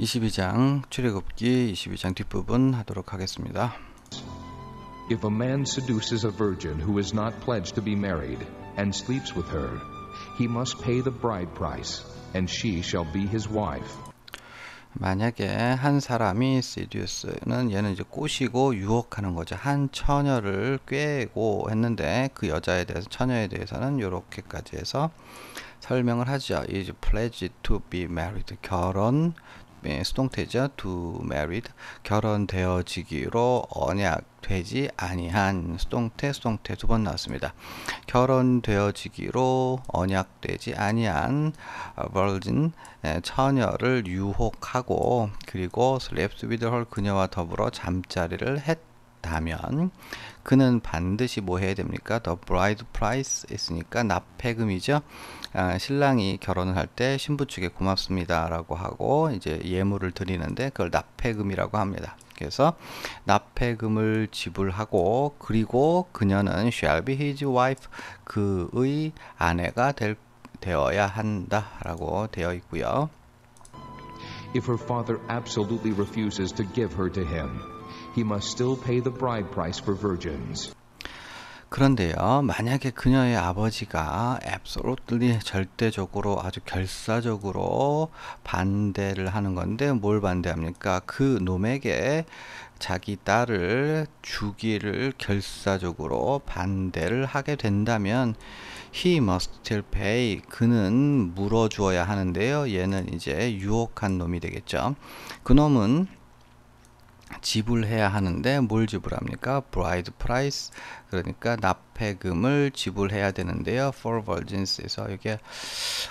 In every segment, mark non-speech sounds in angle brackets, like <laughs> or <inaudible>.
22장 출애굽기 22장 뒷부분 하도록 하겠습니다. If a man seduces a virgin who is not pledged to be married and sleeps with her, he must pay the bride price, and she shall be his wife. 만약에 한 사람이 seduce는 얘는 이제 꼬시고 유혹하는 거죠. 한 처녀를 꿰고 했는데 그 여자에 대해서 처녀에 대해서는 이렇게까지 해서 설명을 하죠. is pledged to be married. 결혼 예, 수동태죠. to married. 결혼되어지기로 언약되지 아니한 수동태 수동태 두 번 나왔습니다. 결혼되어지기로 언약되지 아니한 virgin 예, 처녀를 유혹하고 그리고 slept with her 그녀와 더불어 잠자리를 했 다면 그는 반드시 뭐 해야 됩니까? The bride price 있으니까 납폐금이죠. 아, 신랑이 결혼을 할 때 신부 측에 고맙습니다라고 하고 이제 예물을 드리는데 그걸 납폐금이라고 합니다. 그래서 납폐금을 지불하고 그리고 그녀는 shall be his wife 그의 아내가 될, 되어야 한다라고 되어 있고요. If her father absolutely refuses to give her to him, he must still pay the bride price for virgins. 그런데요, 만약에 그녀의 아버지가 absolutely 절대적으로 아주 결사적으로 반대를 하는 건데 뭘 반대합니까? 그 놈에게 자기 딸을 주기를 결사적으로 반대를 하게 된다면 he must still pay 그는 물어주어야 하는데요. 얘는 이제 유혹한 놈이 되겠죠. 그 놈은 지불해야 하는데 뭘 지불합니까? bride price 그러니까 납폐금을 지불해야 되는데요. for virgins에서 이게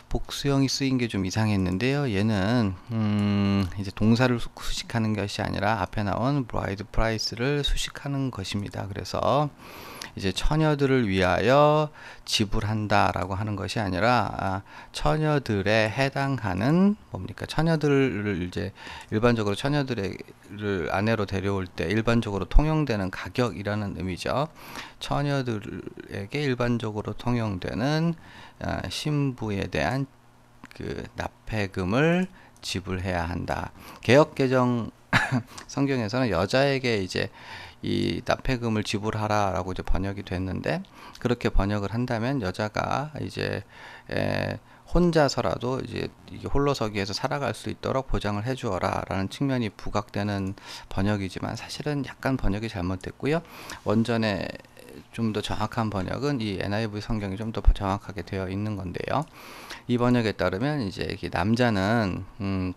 복수형이 쓰인 게 좀 이상했는데요. 얘는 음 이제 동사를 수식하는 것이 아니라 앞에 나온 bride price를 수식하는 것입니다. 그래서 이제 처녀들을 위하여 지불한다라고 하는 것이 아니라 아, 처녀들에 해당하는 뭡니까 처녀들을 이제 일반적으로 처녀들을 아내로 데려올 때 일반적으로 통용되는 가격이라는 의미죠. 처녀들에게 일반적으로 통용되는 아, 신부에 대한 그 납폐금을 지불해야 한다. 개혁 개정 <coughs> 성경에서는 여자에게 이제 이 납폐금을 지불하라라고 이제 번역이 됐는데 그렇게 번역을 한다면 여자가 이제 에, 혼자서라도 이제 이게 홀로서기에서 살아갈 수 있도록 보장을 해주어라라는 측면이 부각되는 번역이지만 사실은 약간 번역이 잘못됐고요. 원전에 좀 더 정확한 번역은 이 NIV 성경이 좀 더 정확하게 되어 있는 건데요. 이 번역에 따르면 이제 남자는 음,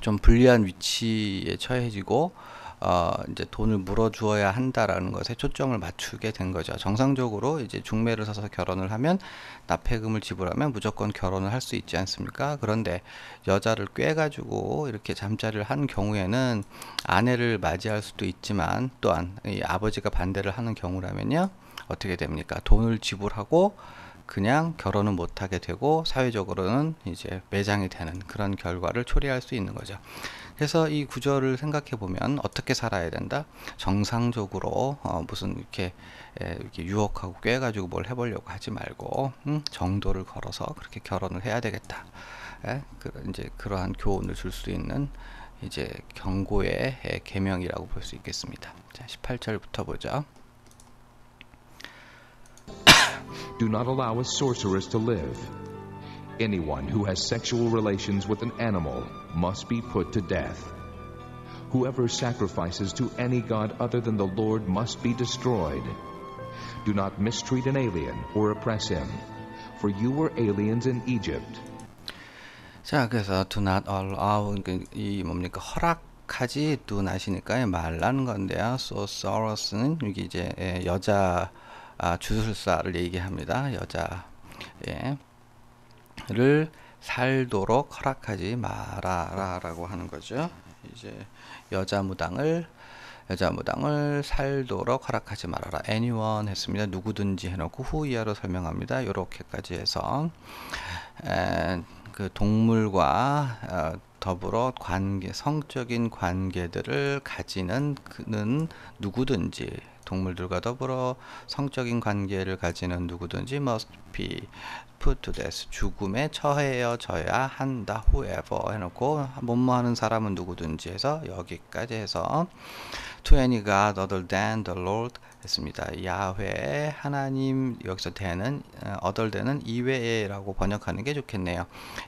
좀 불리한 위치에 처해지고 어, 이제 돈을 물어주어야 한다라는 것에 초점을 맞추게 된 거죠. 정상적으로 이제 중매를 서서 결혼을 하면 납폐금을 지불하면 무조건 결혼을 할 수 있지 않습니까? 그런데 여자를 꿰가지고 이렇게 잠자리를 한 경우에는 아내를 맞이할 수도 있지만 또한 이 아버지가 반대를 하는 경우라면요. 어떻게 됩니까? 돈을 지불하고 그냥 결혼은 못하게 되고 사회적으로는 이제 매장이 되는 그런 결과를 초래할 수 있는 거죠. 그래서 이 구절을 생각해 보면 어떻게 살아야 된다? 정상적으로 어, 무슨 이렇게, 에, 이렇게 유혹하고 꿰가지고 뭘 해보려고 하지 말고 음, 정도를 걸어서 그렇게 결혼을 해야 되겠다. 에? 그, 이제 그러한 교훈을 줄 수 있는 이제 경고의 에, 계명이라고 볼 수 있겠습니다. 자, 18절부터 보죠. Do not allow a sorceress to live. Anyone who has sexual relations with an animal must be put to death. Whoever sacrifices to any god other than the Lord must be destroyed. Do not mistreat an alien or oppress him, for you were aliens in Egypt. 자, 그래서 do not allow 이 뭡니까 허락하지 do not이니까 말라는 건데요. so sorrows는 이게 이제 여자 아, 주술사를 얘기합니다. 여자 예. 를 살도록 허락하지 마라라고 하는 거죠. 이제 여자 무당을 여자 무당을 살도록 허락하지 말아라. anyone 했습니다. 누구든지 해놓고 후 이하로 설명합니다. 이렇게까지 해서 에, 그 동물과 어, 더불어 관계 성적인 관계들을 가지는 그는 누구든지 동물들과 더불어 성적인 관계를 가지는 누구든지 must be put to death. 죽음에 처해져야 한다 whoever 해놓고 뭐뭐 하는 사람은 누구든지 해서 여기까지 해서 to any god other than the Lord 했습니다. 야훼 하나님 여기서 대는 other than은 이외에라고 번역하는 게 좋겠네요.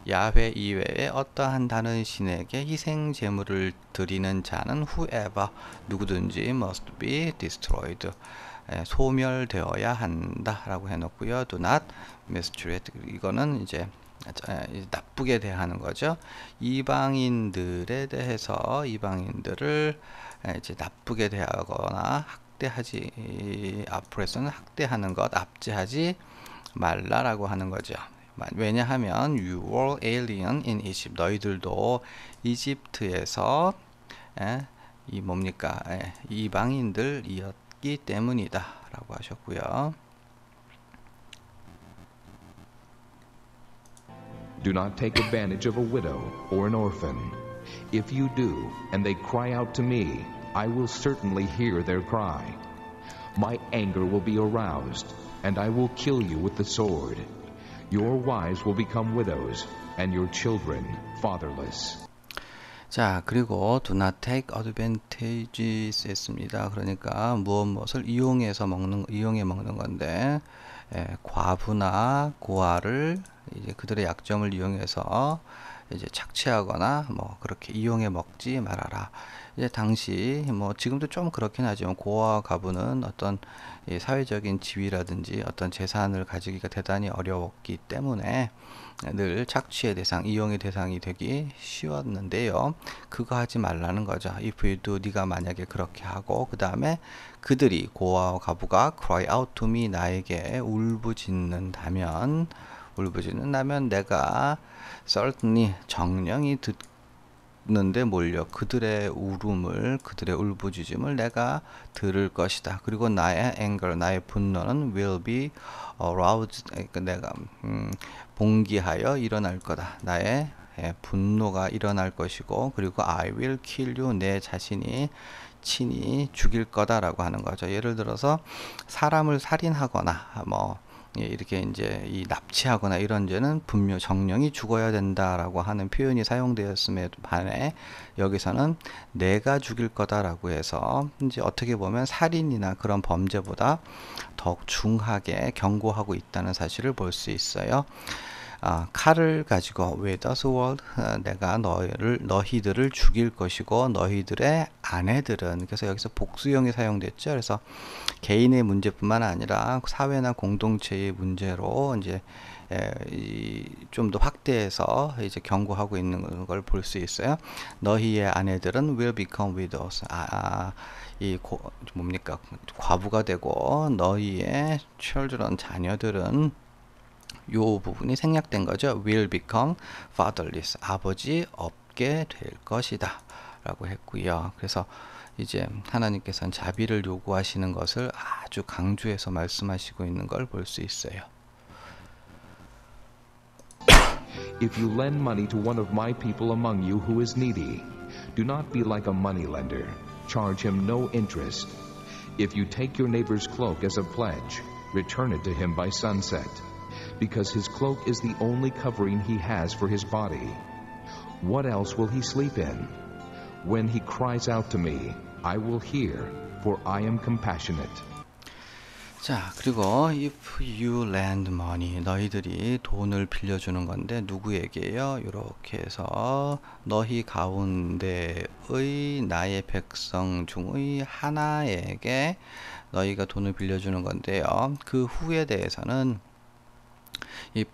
야훼 이외에 어떠한 다른 신에게 희생 제물을 드리는 자는 whoever 누구든지 must be destroyed 소멸되어야 한다라고 해놓고요. Do not mistreat 이거는 이제 나쁘게 대하는 거죠. 이방인들에 대해서 이방인들을 이제 나쁘게 대하거나 학대하지 앞으로서는 학대하는 것 압제하지 말라라고 하는 거죠. 왜냐하면 you were alien in Egypt 너희들도 이집트에서 에, 이 뭡니까 에, 이방인들이었기 때문이다라고 하셨고요. Do not take advantage of a widow or an orphan. If you do, and they cry out to me, I will certainly hear their cry. My anger will be aroused, and I will kill you with the sword. Your wives will become widows, and your children fatherless. 자, 그리고 do not take advantages 했습니다. 그러니까 무엇 무엇을 이용해서 먹는 이용해 먹는 건데 예, 과부나 고아를 이제 그들의 약점을 이용해서 이제 착취하거나 뭐 그렇게 이용해 먹지 말아라. 이제 당시 뭐 지금도 좀 그렇긴 하지만 고아 가부는 어떤 사회적인 지위라든지 어떤 재산을 가지기가 대단히 어려웠기 때문에 늘 착취의 대상, 이용의 대상이 되기 쉬웠는데요. 그거 하지 말라는 거죠. if you do, 네가 만약에 그렇게 하고 그 다음에 그들이 고아와 가부가 cry out to me 나에게 울부짖는다면 울부짖는다면 내가 certainly 정령이 듣는데 몰려 그들의 울음을 그들의 울부짖음을 내가 들을 것이다. 그리고 나의 anger 나의 분노는 will be aroused 그러니까 내가 음, 봉기하여 일어날 거다. 나의 예, 분노가 일어날 것이고 그리고 I will kill you 내 자신이 친히 죽일 거다라고 하는 거죠. 예를 들어서 사람을 살인하거나 뭐 예, 이렇게 이제 이 납치하거나 이런 죄는 분명 정령이 죽어야 된다라고 하는 표현이 사용되었음에 반해 여기서는 내가 죽일 거다라고 해서 이제 어떻게 보면 살인이나 그런 범죄보다 더욱 중하게 경고하고 있다는 사실을 볼 수 있어요. 아, 칼을 가지고 sword 어, 내가 너희를 너희들을 죽일 것이고 너희들의 아내들은 그래서 여기서 복수형이 사용됐죠. 그래서 개인의 문제뿐만 아니라 사회나 공동체의 문제로 이제 좀 더 확대해서 이제 경고하고 있는 걸 볼 수 있어요. 너희의 아내들은 will become widows. 아, 아, 이 고, 뭡니까 과부가 되고 너희의 children 자녀들은 요 부분이 생략된 거죠. will become fatherless. 아버지 없게 될 것이다. 라고 했고요. 그래서 이제 하나님께서는 자비를 요구하시는 것을 아주 강조해서 말씀하시고 있는 걸 볼 수 있어요. If you lend money to one of my people among you who is needy, do not be like a moneylender. Charge him no interest. If you take your neighbor's cloak as a pledge, return it to him by sunset, because his cloak is the only covering he has for his body. What else will he sleep in? When he cries out to me, I will hear, for I am compassionate. 자, 그리고 if you lend money 너희들이 돈을 빌려주는 건데 누구에게요? 이렇게 해서 너희 가운데의 나의 백성 중의 하나에게 너희가 돈을 빌려주는 건데요. 그 후에 대해서는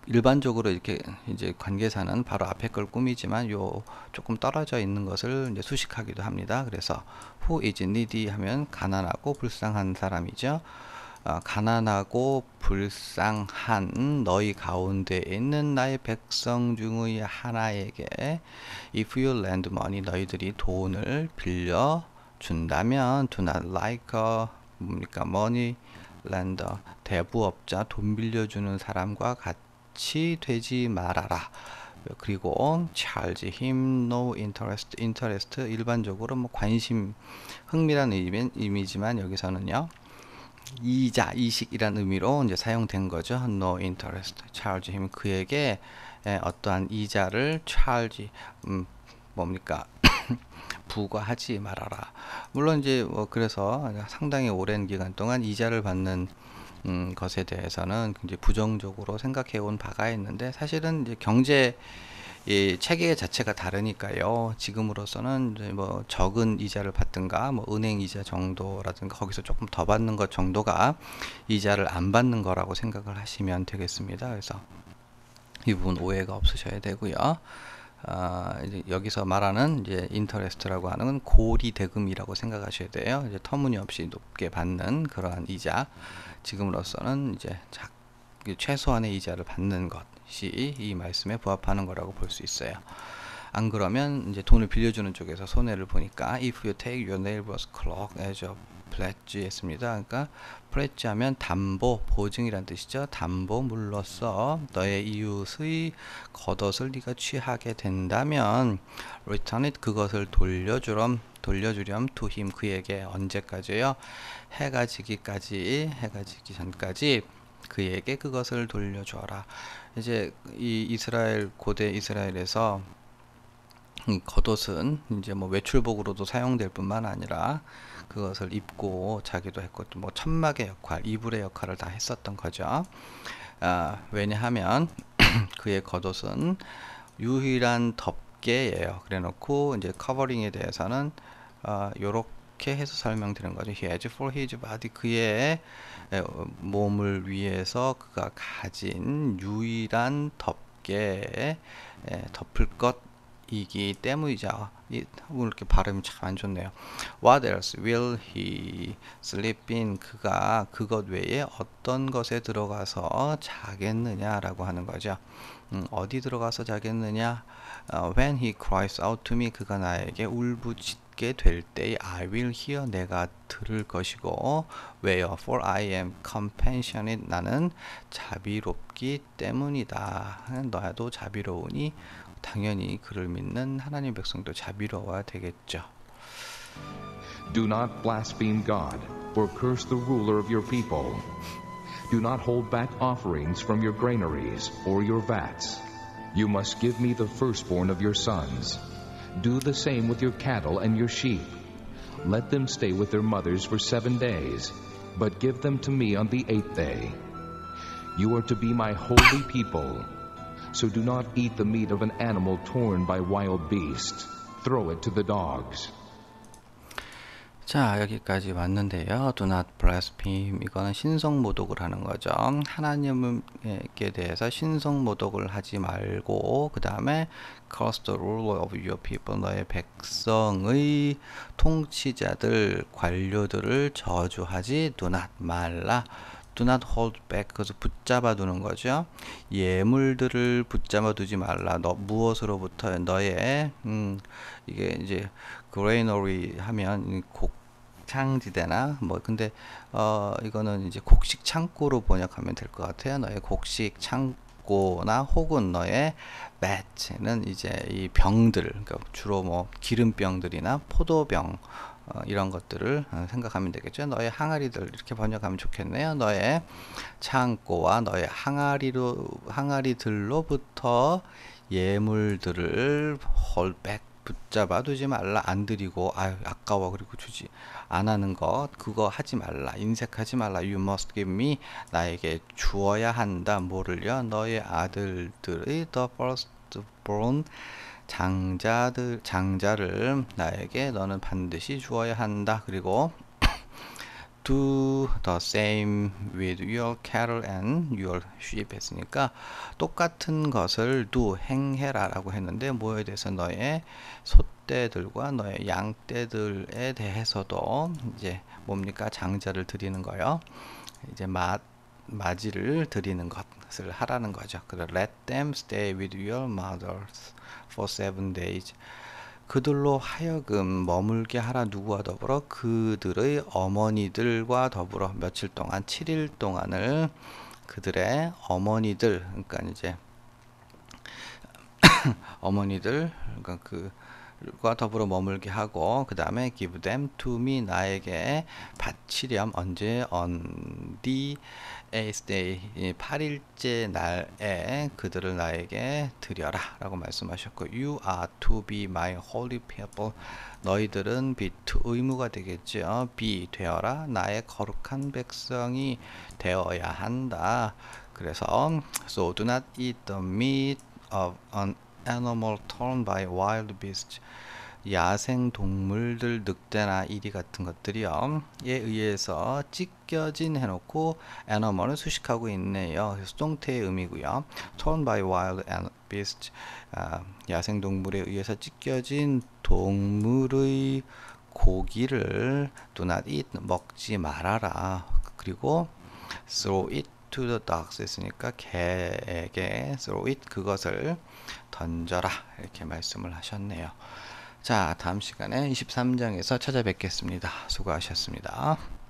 일반적으로 이렇게 이제 관계사는 바로 앞에 걸 꾸미지만 요 조금 떨어져 있는 것을 이제 수식하기도 합니다. 그래서 who is needy 하면 가난하고 불쌍한 사람이죠. 어, 가난하고 불쌍한 너희 가운데 있는 나의 백성 중의 하나에게 if you lend money 너희들이 돈을 빌려 준다면 do not like a 뭡니까 money lender 대부업자 돈 빌려주는 사람과 같이 되지 말아라. 그리고 charge him no interest interest 일반적으로 뭐 관심 흥미라는 의미지만 여기서는요 이자, 이식이란 의미로 이제 사용된 거죠. No interest, charge him 그에게 에, 어떠한 이자를 charge 음, 뭡니까 <laughs> 부과하지 말아라. 물론 이제 뭐 그래서 상당히 오랜 기간 동안 이자를 받는 음, 것에 대해서는 굉장히 부정적으로 생각해 온 바가 있는데 사실은 이제 경제 이 체계 자체가 다르니까요. 지금으로서는 이제 뭐 적은 이자를 받든가 뭐 은행 이자 정도라든가 거기서 조금 더 받는 것 정도가 이자를 안 받는 거라고 생각을 하시면 되겠습니다. 그래서 이 부분 오해가 없으셔야 되고요. 아, 이제 여기서 말하는 이제 인터레스트라고 하는 건 고리 대금이라고 생각하셔야 돼요. 이제 터무니없이 높게 받는 그러한 이자. 지금으로서는 이제 작, 최소한의 이자를 받는 것이 이 말씀에 부합하는 거라고 볼 수 있어요. 안 그러면 이제 돈을 빌려주는 쪽에서 손해를 보니까 if you take your neighbor's clock as a pledge 했습니다. 그러니까 pledge 하면 담보, 보증이란 뜻이죠. 담보물로서 너의 이웃의 겉옷을 네가 취하게 된다면 return it 그것을 돌려주렴 돌려주렴 to him 그에게 언제까지요? 해가 지기까지 해가 지기 전까지 그에게 그것을 돌려주어라. 이제 이 이스라엘 고대 이스라엘에서 이 겉옷은 이제 뭐 외출복으로도 사용될 뿐만 아니라 그것을 입고 자기도 했고 또 뭐 천막의 역할, 이불의 역할을 다 했었던 거죠. 아, 왜냐하면 <clears throat> 그의 겉옷은 유일한 덮개예요. 그래놓고 이제 커버링에 대해서는 아, 요렇게 해서 설명드리는 거죠. He has for his body 그의 몸을 위해서 그가 가진 유일한 덮개 덮을 것 이기 때문이죠. 이, 오늘 이렇게 발음이 참 안 좋네요. What else will he sleep in? 그가 그것 외에 어떤 것에 들어가서 자겠느냐라고 하는 거죠. 음, 어디 들어가서 자겠느냐? Uh, when he cries out to me, 그가 나에게 울부짖게 될 때, I will hear, 내가 들을 것이고, 왜요? For I am compassionate, 나는 자비롭기 때문이다. 너도 자비로우니 당연히 그를 믿는 하나님 백성도 자비로워야 되겠죠. Do not blaspheme God, or curse the ruler of your people. Do not hold back offerings from your granaries or your vats. You must give me the firstborn of your sons. Do the same with your cattle and your sheep. Let them stay with their mothers for seven days, but give them to me on the eighth day. You are to be my holy people. So do not eat the meat of an animal torn by wild beasts. Throw it to the dogs. 자 여기까지 왔는데요. Do not blaspheme 이거는 신성 모독을 하는 거죠. 하나님께 대해서 신성 모독을 하지 말고 그 다음에 curse the ruler of your people 너의 백성의 통치자들 관료들을 저주하지 do not 말라. Do not hold back 그래서 붙잡아 두는 거죠. 예물들을 붙잡아 두지 말라. 너 무엇으로부터 너의 음 이게 이제 그레이너리 하면 곡 창지대나 뭐 근데 어 이거는 이제 곡식 창고로 번역하면 될 것 같아요. 너의 곡식 창고나 혹은 너의 배트는 이제 이 병들 그러니까 주로 뭐 기름병들이나 포도병 어, 이런 것들을 어, 생각하면 되겠죠. 너의 항아리들 이렇게 번역하면 좋겠네요. 너의 창고와 너의 항아리로 항아리들로부터 예물들을 홀백 붙잡아 두지 말라. 안 드리고 아유 아까워. 그리고 주지 안 하는 것. 그거 하지 말라. 인색하지 말라. You must give me. 나에게 주어야 한다. 뭐를요 너의 아들들의 the firstborn 장자들 장자를 나에게 너는 반드시 주어야 한다. 그리고 <coughs> do the same with your cattle and your sheep 했으니까 똑같은 것을 do 행해라 라고 했는데 뭐에 대해서 너의 소떼들과 너의 양떼들에 대해서도 이제 뭡니까 장자를 드리는 거요. 이제 맛 맞이를 드리는 것을 하라는 거죠. 그래 let them stay with your mothers for seven days. 그들로 하여금 머물게 하라 누구와 더불어 그들의 어머니들과 더불어 며칠 동안 7일 동안을 그들의 어머니들 그러니까 이제 <coughs> 어머니들 그러니까 그 과 더불어 머물게 하고 그 다음에 give them to me 나에게 바치렴 언제 on the eighth day 8일째 날에 그들을 나에게 드려라 라고 말씀하셨고 you are to be my holy people 너희들은 be to 의무가 되겠죠 be 되어라 나의 거룩한 백성이 되어야 한다 그래서 so do not eat the meat of an animal torn by wild beasts 야생 동물들 늑대나 이리 같은 것들이요. 에 의해서 찢겨진 해놓고 animal은 수식하고 있네요. 수동태의 의미고요. Torn by wild beasts 아, 야생 동물에 의해서 찢겨진 동물의 고기를 do not eat 먹지 말아라. 그리고 throw it to the dogs 했으니까 개에게 throw it 그것을 던져라 이렇게 말씀을 하셨네요. 자 다음 시간에 23장에서 찾아뵙겠습니다. 수고하셨습니다.